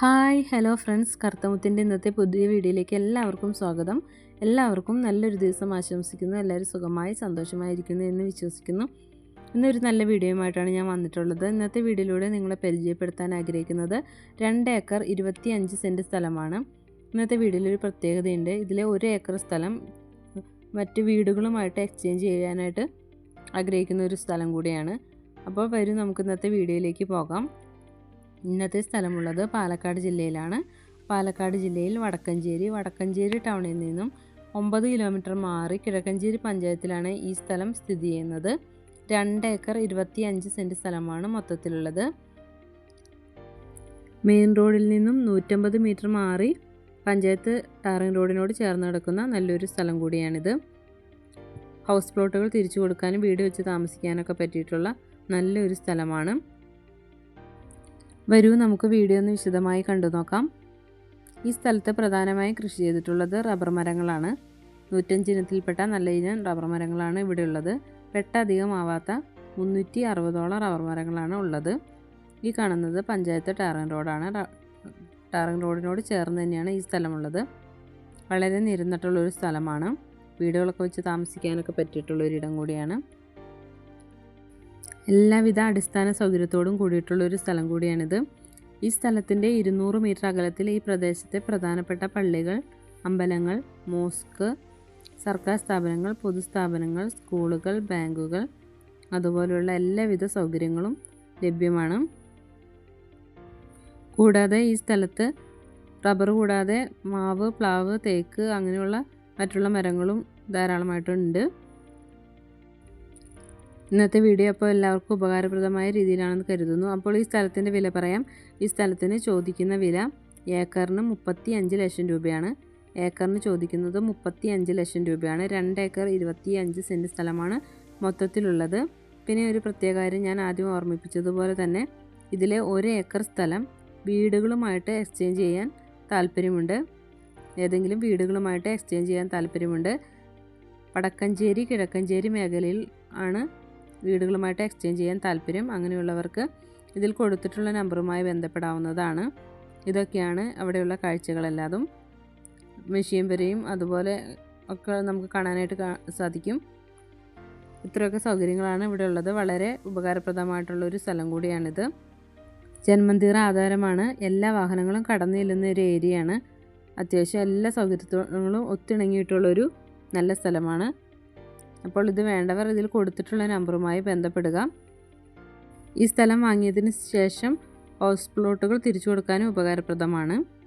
Hi hello friends. കർത്തമുത്തിന്റെ ഇന്നത്തെ പുതിയ വീഡിയോയിലേക്ക് എല്ലാവർക്കും സ്വാഗതം. എല്ലാവർക്കും നല്ലൊരു ദിവസം ആശംസിക്കുന്നു. എല്ലാവരും സുഖമായി സന്തോഷമായിരിക്കുന്നു എന്ന് വിശ്വസിക്കുന്നു. ഇന്നൊരു നല്ല വീഡിയോയുമായിട്ടാണ് ഞാൻ വന്നിട്ടുള്ളത്. ഇന്നത്തെ വീഡിയോയിലൂടെ നിങ്ങളെ പരിചയപ്പെടുത്താൻ ആഗ്രഹിക്കുന്നത് രണ്ട് ഏക്കർ ഇരുപത്തി അഞ്ച് സെന്റ് സ്ഥലമാണ്. ഇന്നത്തെ ഒരു പ്രത്യേകതയുണ്ട്. ഇതിലെ ഒരു ഏക്കർ സ്ഥലം മറ്റ് വീടുകളുമായിട്ട് എക്സ്ചേഞ്ച് ചെയ്യാനായിട്ട് ആഗ്രഹിക്കുന്ന ഒരു സ്ഥലം കൂടിയാണ്. അപ്പോൾ വരും നമുക്ക് ഇന്നത്തെ വീഡിയോയിലേക്ക് പോകാം. ഇന്നത്തെ സ്ഥലമുള്ളത് പാലക്കാട് ജില്ലയിലാണ്. പാലക്കാട് ജില്ലയിൽ വടക്കഞ്ചേരി വടക്കഞ്ചേരി ടൗണിൽ നിന്നും ഒമ്പത് കിലോമീറ്റർ മാറി കിഴക്കഞ്ചേരി പഞ്ചായത്തിലാണ് ഈ സ്ഥലം സ്ഥിതി ചെയ്യുന്നത്. രണ്ട് ഏക്കർ ഇരുപത്തി അഞ്ച് സെന്റ് സ്ഥലമാണ് മൊത്തത്തിലുള്ളത്. മെയിൻ റോഡിൽ നിന്നും നൂറ്റമ്പത് മീറ്റർ മാറി പഞ്ചായത്ത് ടാറിംഗ് റോഡിനോട് ചേർന്ന് കിടക്കുന്ന നല്ലൊരു സ്ഥലം കൂടിയാണിത്. ഹൗസ് പ്ലോട്ടുകൾ തിരിച്ചു കൊടുക്കാനും വീട് വെച്ച് താമസിക്കാനൊക്കെ പറ്റിയിട്ടുള്ള നല്ലൊരു സ്ഥലമാണ്. വരൂ നമുക്ക് വീഡിയോ ഒന്ന് വിശദമായി കണ്ടു നോക്കാം. ഈ സ്ഥലത്ത് പ്രധാനമായും കൃഷി ചെയ്തിട്ടുള്ളത് റബ്ബർ മരങ്ങളാണ്. നൂറ്റഞ്ച് ഇനത്തിൽപ്പെട്ട നല്ല ഇനം റബ്ബർ മരങ്ങളാണ് ഇവിടെ ഉള്ളത്. വെട്ടധികമാവാത്ത മുന്നൂറ്റി അറുപതോളം റബ്ബർ മരങ്ങളാണ് ഉള്ളത്. ഈ കാണുന്നത് പഞ്ചായത്ത് ടാറിംഗ് റോഡാണ്. ടാറിംഗ് റോഡിനോട് ചേർന്ന് തന്നെയാണ് ഈ സ്ഥലമുള്ളത്. വളരെ നിരന്നിട്ടുള്ളൊരു സ്ഥലമാണ്. വീടുകളൊക്കെ വെച്ച് താമസിക്കാനൊക്കെ പറ്റിയിട്ടുള്ളൊരിടം കൂടിയാണ്. എല്ലാവിധ അടിസ്ഥാന സൗകര്യത്തോടും കൂടിയിട്ടുള്ള ഒരു സ്ഥലം കൂടിയാണിത്. ഈ സ്ഥലത്തിന്റെ ഇരുന്നൂറ് മീറ്റർ അകലത്തിൽ ഈ പ്രദേശത്തെ പ്രധാനപ്പെട്ട പള്ളികൾ അമ്പലങ്ങൾ മോസ്ക് സർക്കാർ സ്ഥാപനങ്ങൾ പൊതുസ്ഥാപനങ്ങൾ സ്കൂളുകൾ ബാങ്കുകൾ അതുപോലെയുള്ള എല്ലാവിധ സൗകര്യങ്ങളും ലഭ്യമാണ്. കൂടാതെ ഈ സ്ഥലത്ത് റബ്ബർ കൂടാതെ മാവ് പ്ലാവ് തേക്ക് അങ്ങനെയുള്ള മറ്റുള്ള മരങ്ങളും ധാരാളമായിട്ടുണ്ട്. ഇന്നത്തെ വീഡിയോ അപ്പോൾ എല്ലാവർക്കും ഉപകാരപ്രദമായ രീതിയിലാണെന്ന് കരുതുന്നു. അപ്പോൾ ഈ സ്ഥലത്തിന്റെ വില പറയാം. ഈ സ്ഥലത്തിന് ചോദിക്കുന്ന വില ഏക്കറിന് മുപ്പത്തി അഞ്ച് ലക്ഷം രൂപയാണ്. ഏക്കറിന് ചോദിക്കുന്നത് മുപ്പത്തി അഞ്ച് ലക്ഷം രൂപയാണ്. രണ്ട് ഏക്കർ ഇരുപത്തി അഞ്ച് സെന്റ് സ്ഥലമാണ് മൊത്തത്തിലുള്ളത്. പിന്നെ ഒരു പ്രത്യേക കാര്യം ഞാൻ ആദ്യം ഓർമ്മിപ്പിച്ചതുപോലെ തന്നെ ഇതിലെ ഒരു ഏക്കർ സ്ഥലം വീടുകളുമായിട്ട് എക്സ്ചേഞ്ച് ചെയ്യാൻ താല്പര്യമുണ്ട്. ഏതെങ്കിലും വീടുകളുമായിട്ട് എക്സ്ചേഞ്ച് ചെയ്യാൻ താല്പര്യമുണ്ട്. വടക്കഞ്ചേരി കിഴക്കഞ്ചേരി മേഖലയിൽ ആണ് വീടുകളുമായിട്ട് എക്സ്ചേഞ്ച് ചെയ്യാൻ താല്പര്യം അങ്ങനെയുള്ളവർക്ക് ഇതിൽ കൊടുത്തിട്ടുള്ള നമ്പറുമായി ബന്ധപ്പെടാവുന്നതാണ്. ഇതൊക്കെയാണ് അവിടെയുള്ള കാഴ്ചകളെല്ലാതും. മെഷീൻ വരെയും അതുപോലെ ഒക്കെ നമുക്ക് കാണാനായിട്ട് സാധിക്കും. ഇത്രയൊക്കെ സൗകര്യങ്ങളാണ് ഇവിടെ ഉള്ളത്. വളരെ ഉപകാരപ്രദമായിട്ടുള്ള ഒരു സ്ഥലം കൂടിയാണിത്. ജന്മന്തീറ ആധാരമാണ്. എല്ലാ വാഹനങ്ങളും കടന്നു ചെല്ലുന്ന ഒരു ഏരിയയാണ്. അത്യാവശ്യം എല്ലാ സൗകര്യങ്ങളും ഒത്തിണങ്ങിയിട്ടുള്ളൊരു നല്ല സ്ഥലമാണ്. അപ്പോൾ ഇത് വേണ്ടവർ ഇതിൽ കൊടുത്തിട്ടുള്ള നമ്പറുമായി ബന്ധപ്പെടുക. ഈ സ്ഥലം വാങ്ങിയതിന് ശേഷം ഹൗസ് പ്ലോട്ടുകൾ തിരിച്ചു കൊടുക്കാനും ഉപകാരപ്രദമാണ്.